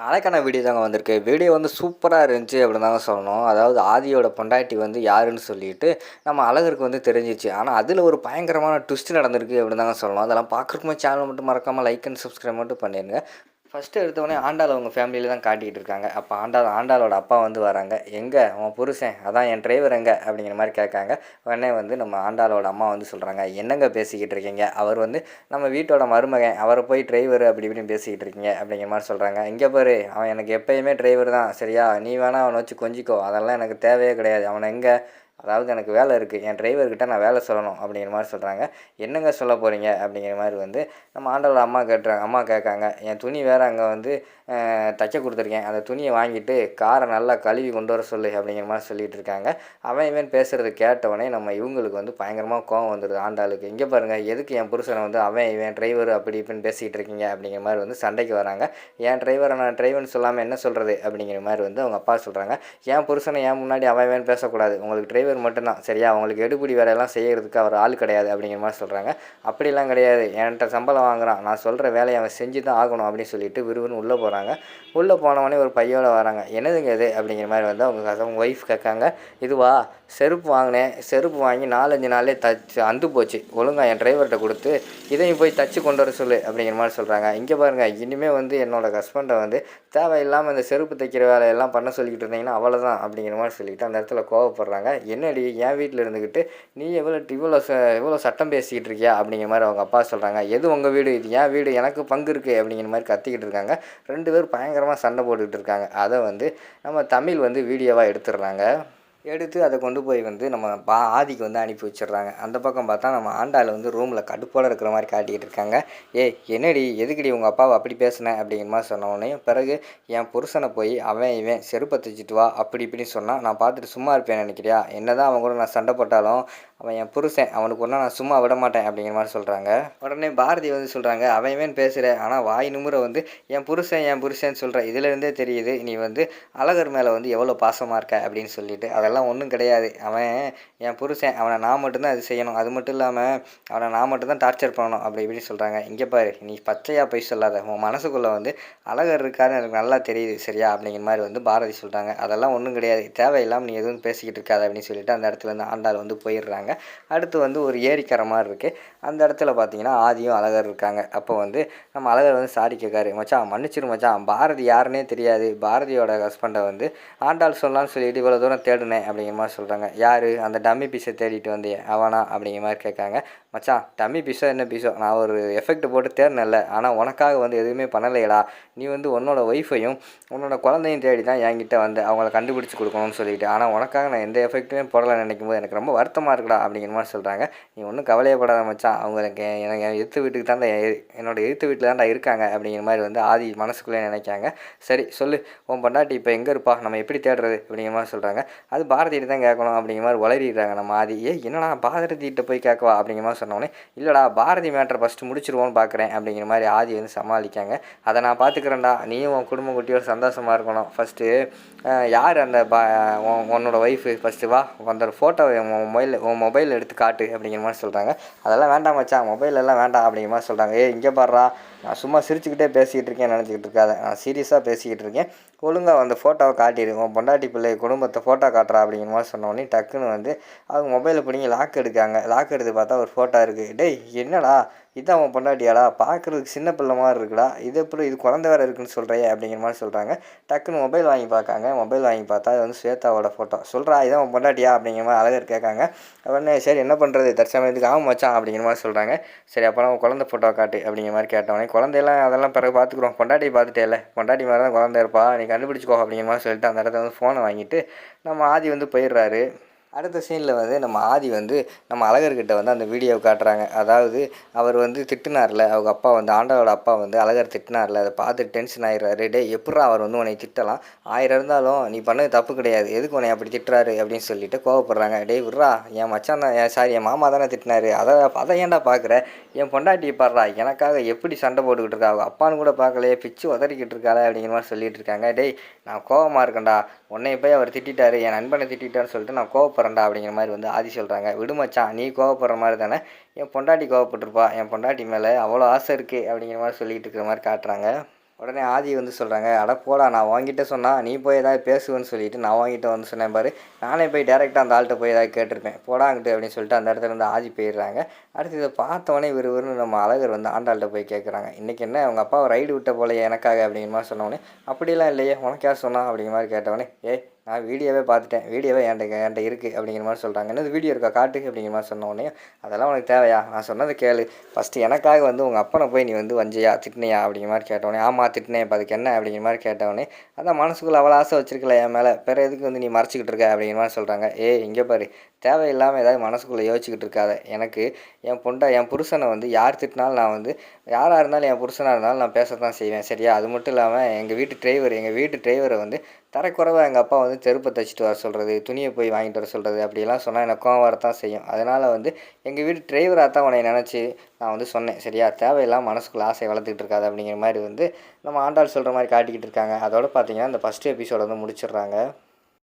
நாளைக்கான வீடியோ தாங்க வந்திருக்கு. வீடியோ வந்து சூப்பராக இருந்துச்சு அப்படின்னு தாங்க சொல்லணும். அதாவது ஆதியோட பொண்டாட்டி வந்து யாருன்னு சொல்லிட்டு நம்ம அழகருக்கு வந்து தெரிஞ்சிச்சு. ஆனால் அதில் ஒரு பயங்கரமான ட்விஸ்ட் நடந்திருக்கு அப்படின்னு தாங்க சொல்லணும். அதெல்லாம் பார்க்குறக்குமே சேனல் மட்டும் மறக்காமல் லைக் அண்ட் சப்ஸ்கிரைப் மட்டும் பண்ணிடுங்க ஃபஸ்ட்டு எடுத்தவொடனே ஆண்டாள் அவங்க ஃபேமிலியில் தான் காட்டிகிட்டு இருக்காங்க. அப்போ ஆண்டாள் ஆண்டாளோட அப்பா வந்து வராங்க. எங்கே? உன் புருஷன். அதான் என் டிரைவர் எங்கே? அப்படிங்கிற மாதிரி கேட்காங்க. உடனே வந்து நம்ம ஆண்டாளோட அம்மா வந்து சொல்கிறாங்க என்னங்க பேசிக்கிட்டு இருக்கீங்க? அவர் வந்து நம்ம வீட்டோட மருமகன். அவரை போய் டிரைவர் அப்படி இப்படின்னு பேசிக்கிட்டு இருக்கீங்க. அப்படிங்கிற மாதிரி சொல்கிறாங்க இங்கே பாரு அவன் எனக்கு எப்பயுமே டிரைவர் தான். சரியா? நீ வேணால் அவனை வச்சு கொஞ்சிக்கோ. அதெல்லாம் எனக்கு தேவையே கிடையாது. அவனை எங்கே? அதாவது எனக்கு வேலை இருக்குது என் டிரைவர்கிட்ட நான் வேலை சொல்லணும் அப்படிங்கிற மாதிரி சொல்கிறாங்க என்னங்க சொல்ல போகிறீங்க அப்படிங்கிற மாதிரி வந்து நம்ம ஆண்டோட அம்மா கேட்டுறாங்க அம்மா கேட்காங்க. என் துணி வேறு அங்கே வந்து தைக்க கொடுத்துருக்கேன். அந்த துணியை வாங்கிட்டு காரை நல்லா கழுவி கொண்டு வர சொல்லு அப்படிங்கிற மாதிரி சொல்லிகிட்டு இருக்காங்க. அவன் இவன் பேசுகிறது கேட்டவொடனே நம்ம இவங்களுக்கு வந்து பயங்கரமாக கோவம் வந்துடுது ஆண்டாளுக்கு இங்கே பாருங்கள் எதுக்கு என் புருஷனை வந்து அவன் இவன் டிரைவர் அப்படி இப்படின்னு பேசிக்கிட்டு இருக்கீங்க? அப்படிங்கிற மாதிரி வந்து சண்டைக்கு வராங்க. என் டிரைவரை நான் டிரைவர்னு சொல்லாமல் என்ன சொல்கிறது அப்படிங்கிற மாதிரி வந்து அவங்க அப்பா சொல்கிறாங்க என் புருஷனை ஏன் முன்னாடி அவன் இவன் பேசக்கூடாது. உங்களுக்கு டிரைவர் மட்டும்தான். சரியா? அவங்களுக்கு எடுபடி வேலையெல்லாம் செய்கிறதுக்கு அவர் ஆள் கிடையாது அப்படிங்கிற மாதிரி சொல்கிறாங்க அப்படிலாம் கிடையாது. என்கிட்ட சம்பளம் வாங்குறான். நான் சொல்கிற வேலையை அவன் செஞ்சு தான் ஆகணும் அப்படின்னு சொல்லிட்டு விறுவிறுன்னு உள்ளே போகிறாங்க உள்ளே போனவொடனே ஒரு பையோட வராங்க. என்னதுங்க இது? அப்படிங்கிற மாதிரி வந்து அவங்க அவங்க ஒய்ஃப் கேட்காங்க. இதுவா? செருப்பு வாங்கினேன். செருப்பு வாங்கி நாலஞ்சு நாளே தச்சு அந்து போச்சு. ஒழுங்காக என் டிரைவர்கிட்ட கொடுத்து இதையும் போய் தச்சு கொண்டு வர சொல்லு அப்படிங்கிற மாதிரி சொல்கிறாங்க இங்கே பாருங்கள் இனிமேல் வந்து என்னோடய ஹஸ்பண்டை வந்து தேவையில்லாமல் இந்த செருப்பு தைக்கிற வேலையெல்லாம் பண்ண சொல்லிக்கிட்டு இருந்தீங்கன்னா அவ்வளோதான் அப்படிங்கிற மாதிரி சொல்லிக்கிட்டு அந்த இடத்துல கோவப்படுறாங்க. என்னடி என் வீட்டில் இருந்துக்கிட்டு நீ எவ்வளோ இவ்வளோ ச இவ்வளோ சட்டம் பேசிக்கிட்டு இருக்கியா அப்படிங்கிற மாதிரி அவங்க அப்பா சொல்கிறாங்க எது உங்கள் வீடு? இது என் வீடு எனக்கு பங்கு இருக்குது அப்படிங்கிற மாதிரி கத்திக்கிட்டு இருக்காங்க. ரெண்டு பேரும் பயங்கரமாக சண்டை போட்டுக்கிட்டு இருக்காங்க. அதை வந்து நம்ம தமிழ் வந்து வீடியோவாக எடுத்துடுறாங்க. எடுத்து அதை கொண்டு போய் வந்து நம்ம பா ஆதிக்கு வந்து அனுப்பி வச்சிடுறாங்க. அந்த பக்கம் பார்த்தா நம்ம ஆண்டாள் வந்து ரூமில் கடுப்போட இருக்கிற மாதிரி காட்டிக்கிட்டு இருக்காங்க. ஏய் என்னடி எதுக்குடி உங்கள் அப்பாவை அப்படி பேசினேன் அப்படிங்கிற மாதிரி சொன்னோடனே பிறகு என் புருஷனை போய் அவன் இவன் செருப்பை தைச்சிட்டு வா அப்படி இப்படின்னு சொன்னால் நான் பார்த்துட்டு சும்மா இருப்பேன் நினைக்கிறியா? என்னதான் அவன் கூட நான் சண்டை போட்டாலும் அவன் என் புருஷன் அவனுக்கு ஒன்றா நான் சும்மா விட மாட்டேன் அப்படிங்கிற மாதிரி சொல்கிறாங்க உடனே பாரதி வந்து சொல்கிறாங்க அவன் இவன் பேசுகிற ஆனால் வாய் நிமுறை வந்து என் புருஷன் என் புருஷன் சொல்கிற இதுலேருந்தே தெரியுது நீ வந்து அழகர் மேலே வந்து எவ்வளோ பாசமாக இருக்க அப்படின்னு சொல்லிட்டு அதெல்லாம் ஒன்றும் கிடையாது. அவன் என் புருஷன் அவனை நான் மட்டும்தான் அது செய்யணும். அது மட்டும் இல்லாமல் அவனை நான் மட்டும்தான் டார்ச்சர் பண்ணணும். அப்படி இப்படின்னு சொல்கிறாங்க இங்கே பாரு நீ பச்சையாக போய் சொல்லாத. உன் மனசுக்குள்ளே வந்து அழகர் இருக்காருன்னு எனக்கு நல்லா தெரியுது. சரியா? அப்படிங்கிற மாதிரி வந்து பாரதி சொல்கிறாங்க அதெல்லாம் ஒன்றும் கிடையாது. தேவையில்லாமல் நீ எதுவும் பேசிக்கிட்டு இருக்காது அப்படின்னு சொல்லிட்டு அந்த இடத்துல இருந்து ஆண்டாள் வந்து போயிடுறாங்க. அடுத்து வந்து ஒரு ஏரிக்கரை மாதிரி இருக்குது அந்த இடத்துல பார்த்தீங்கன்னா ஆதியும் அழகர் இருக்காங்க. அப்போ வந்து நம்ம அழகர் வந்து சாரி கேட்காரு. மச்சான் மன்னிச்சிரு மச்சான். பாரதி யாருன்னே தெரியாது. பாரதியோட ஹஸ்பண்டை வந்து ஆண்டாள் சொல்லலாம்னு சொல்லிட்டு இவ்வளோ தூரம் தேடினேன். அப்படிங்கிற மாதிரி சொல்கிறாங்க யார்? அந்த டம்மி பீஸை தேடிட்டு வந்தியே அவனா? அப்படிங்கிற மாதிரி கேட்காங்க மச்சான் டம்மி பீஸோ என்ன பீஸோ நான் ஒரு எஃபெக்ட் போட்டு தேர்னல ஆனால் உனக்காக வந்து எதுவுமே பண்ணலையடா. நீ வந்து உன்னோட ஒய்ஃபையும் உன்னோட குழந்தையும் தேடி தான் என்கிட்ட வந்து அவங்கள கண்டுபிடிச்சி கொடுக்கணும்னு சொல்லிட்டு. ஆனால் உனக்காக நான் எந்த எஃபெக்ட்டுமே போடலை நினைக்கும் போது எனக்கு ரொம்ப வருத்தமாக இருக்குடா அப்படிங்கிற மாதிரி சொல்கிறாங்க நீ ஒன்றும் கவலையப்படாத மச்சான் அவங்க எனக்கு எனக்கு என் எழுத்து வீட்டுக்கு தான் எ- என்னோட எழுத்து வீட்டில் தான்டா இருக்காங்க அப்படிங்கிற மாதிரி வந்து ஆதி மனசுக்குள்ளே நினைக்காங்க சரி சொல்லு. உன் பொண்டாட்டி இப்போ எங்கே இருப்பா? நம்ம எப்படி தேடுறது அப்படிங்கிற மாதிரி சொல்கிறாங்க அது பாரதியிட்ட தான் கேட்கணும் அப்படிங்கிற மாதிரி உளறிடுறாங்க நம்ம ஆதி. ஏ என்னடா பாரதியிட்ட போய் கேட்கவா அப்படிங்கிற மாதிரி சொன்னோடனே இல்லைடா பாரதி மேட்டரை ஃபஸ்ட்டு முடிச்சிருவோன்னு பார்க்குறேன் அப்படிங்கிற மாதிரி ஆதி வந்து சமாளிக்காங்க. அதை நான் பார்த்துக்கிறேன்டா நீயும் உன் குடும்ப குட்டியோட சந்தோஷமாக இருக்கணும். ஃபஸ்ட்டு யார் அந்த பா உன்னோட ஒய்ஃபு ஃபஸ்ட்டு வா அந்த ஃபோட்டோவை உன் மொபைல் உன் மொபைல் எடுத்து காட்டு அப்படிங்கிற மாதிரி சொல்கிறாங்க அதெல்லாம் வேண்டாம் மச்சா மொபைல் எல்லாம் வேண்டாம் அப்படிங்கிற மாதிரி சொல்கிறாங்க ஏ இங்கே பாடுறா நான் சும்மா சிரிச்சுக்கிட்டே பேசிக்கிட்டு இருக்கேன் நினச்சிக்கிட்டு இருக்காத. நான் சீரியஸாக பேசிக்கிட்டு இருக்கேன். ஒழுங்காக அந்த ஃபோட்டோவை காட்டியிருக்கோம் பொண்டாட்டி பிள்ளை குடும்பத்தை ஃபோட்டோ காட்டுறா அப்படிங்கிற மாதிரி சொன்னோடனே டக்குன்னு வந்து அவங்க மொபைலை பிடிங்கி லாக் எடுக்காங்க. லாக் எடுத்து பார்த்தா ஒரு ஃபோட்டோ இருக்குது டேய் என்னடா? இதான் உன் பொண்டாட்டியாடா பார்க்குறதுக்கு சின்ன பிள்ளை மாதிரி இருக்குடா. இது எப்படி இது குழந்த வேறு இருக்குன்னு சொல்கிறியே அப்படிங்கிற மாதிரி சொல்கிறாங்க டக்குன்னு மொபைல் வாங்கி பார்க்காங்க. மொபைல் வாங்கி பார்த்தா அது வந்து ஸ்வேதாவோட ஃபோட்டோ சொல்கிறா இதான் உன் பொண்டாட்டியா அப்படிங்கிற மாதிரி அழகர் கேட்காங்க. உடனே சரி என்ன பண்ணுறது தற்சமயத்துக்கு ஆகும் மச்சான் அப்படிங்கிற மாதிரி சொல்கிறாங்க சரி அப்போ அவன் குழந்தை ஃபோட்டோ காட்டு அப்படிங்கிற மாதிரி கேட்டவனே குழந்தையெல்லாம் அதெல்லாம் பிறகு பார்த்துக்குறோம். பொண்டாட்டி பார்த்துட்டேல பொண்டாட்டி மாதிரி தான் குழந்தை இருப்பா. நீ கண்டுபிடிச்சிக்கோ அப்படிங்கிற மாதிரி சொல்லிட்டு அந்த இடத்துல வந்து ஃபோனை வாங்கிட்டு நம்ம ஆதி வந்து போயிடுறாரு. அடுத்த சீனில் வந்து நம்ம ஆதி வந்து நம்ம அழகர்கிட்ட வந்து அந்த வீடியோவை காட்டுறாங்க. அதாவது அவர் வந்து திட்டினார்ல அவங்க அப்பா வந்து ஆண்டாவோட அப்பா வந்து அழகர் திட்டினார்ல அதை பார்த்து டென்ஷன் ஆயிடுறாரு. டே எப்பட்றா அவர் வந்து உன்னை திட்டலாம்? ஆயிரம் இருந்தாலும் நீ பண்ணது தப்பு கிடையாது. எதுக்கு உன்னை அப்படி திட்டுறாரு? அப்படின்னு சொல்லிட்டு கோவப்படுறாங்க. டேய் விட்றா. என் மச்சான் தான் என் சாரி என் மாமா தானே திட்டினாரு. அதை அதை ஏன்டா பார்க்குற? என் பொண்டாட்டி பாடுறா எனக்காக எப்படி சண்டை போட்டுக்கிட்டு இருக்கா? அவங்க அப்பான்னு கூட பார்க்கலையே. பிச்சு உதறிக்கிட்டு இருக்காளே அப்படிங்கிற மாதிரி சொல்லிட்டு இருக்காங்க. டேய் நான் கோவமாக இருக்கேன்டா. உன்னை போய் அவர் திட்டாரு என் நண்பனை திட்டாருன்னு சொல்லிட்டு நான் கோவப்படுறேன்டா அப்படிங்கிற மாதிரி வந்து ஆதி சொல்கிறாங்க விடுமச்சான் நீ கோவப்படுற மாதிரி தானே? என் பொண்டாட்டி கோவப்பட்டிருப்பா. என் பொண்டாட்டி மேலே அவ்வளோ ஆசை இருக்குது அப்படிங்கிற மாதிரி சொல்லிகிட்டு இருக்கிற மாதிரி காட்டுறாங்க. உடனே ஆதி வந்து சொல்கிறாங்க அட போடா நான் வாங்கிட்ட சொன்னா நீ போய் ஏதாவது பேசுவேன்னு சொல்லிட்டு நான் வாங்கிட்ட வந்து சொன்னேன் பாரு. நானே போய் டேரெக்டாக அந்த ஆள்கிட்ட போய் ஏதாவது கேட்டிருப்பேன். போடாங்கிட்டு அப்படின்னு சொல்லிட்டு அந்த இடத்துல இருந்து ஆதி போயிடுறாங்க. அடுத்து இதை பார்த்தவொடனே விறுவிறுன்னு நம்ம அழகர் வந்து ஆண்டாள்கிட்ட போய் கேட்குறாங்க இன்றைக்கி என்ன? அவங்க அப்பாவை ரைடு விட்ட போலையே எனக்காக அப்படிங்கிற மாதிரி சொன்னோடனே அப்படிலாம் இல்லையே உனக்கே சொன்னா? அப்படிங்கிற மாதிரி கேட்டவொடனே ஏய் நான் வீடியோவே பார்த்துட்டேன். வீடியோவே என்கிட்ட என்கிட்ட இருக்குது அப்படிங்கிற மாதிரி சொல்கிறாங்க என்னது வீடியோ இருக்கா? காட்டு அப்படிங்கிற மாதிரி சொன்ன உடனே அதெல்லாம் உனக்கு தேவையா? நான் சொன்னதை கேளு. ஃபஸ்ட்டு எனக்காக வந்து உங்கள் அப்பனை போய் நீ வந்து வஞ்சியா திட்டினியா? அப்படிங்கிற மாதிரி கேட்டவொடனே ஆமாம் திட்டினேன். இப்போ அதுக்கு என்ன? அப்படிங்கிற மாதிரி கேட்டவொடனே அதான் மனசுக்குள்ள அவ்வளோ ஆசை வச்சிருக்கல என் மேலே. பிற எதுக்கு வந்து நீ மறைச்சிக்கிட்டு இருக்க? அப்படிங்கிற மாதிரி சொல்கிறாங்க ஏய் இங்கே பாரு. தேவையில்லாமல் ஏதாவது மனசுக்குள்ளே யோசிச்சுக்கிட்டு இருக்காத. எனக்கு என் பொண்டை என் புருஷனை வந்து யார் திட்டினாலும் நான் வந்து யாராக இருந்தாலும் என் புருஷனாக இருந்தாலும் நான் பேச தான் செய்வேன். சரியா? அது மட்டும் இல்லாமல் எங்கள் வீட்டு டிரைவர் எங்கள் வீட்டு டிரைவரை வந்து தரக்குறைவாக எங்கள் அப்பா வந்து செருப்பை தைச்சிட்டு வர சொல்கிறது துணியை போய் வாங்கிட்டு வர சொல்கிறது அப்படிலாம் சொன்னால் எனக்கு கோவம் வரத்தான் செய்யும். அதனால் வந்து எங்கள் வீடு டிரைவராக தான் உன்னை நினச்சி நான் வந்து சொன்னேன். சரியா தேவையில்லாம மனசுக்குள்ள ஆசை வளர்த்துக்கிட்டு இருக்காது அப்படிங்கிற மாதிரி வந்து நம்ம ஆண்டாள் சொல்கிற மாதிரி காட்டிக்கிட்டு இருக்காங்க. அதோட பார்த்தீங்கன்னா இந்த ஃபஸ்ட் எபிசோட வந்து முடிச்சிடுறாங்க.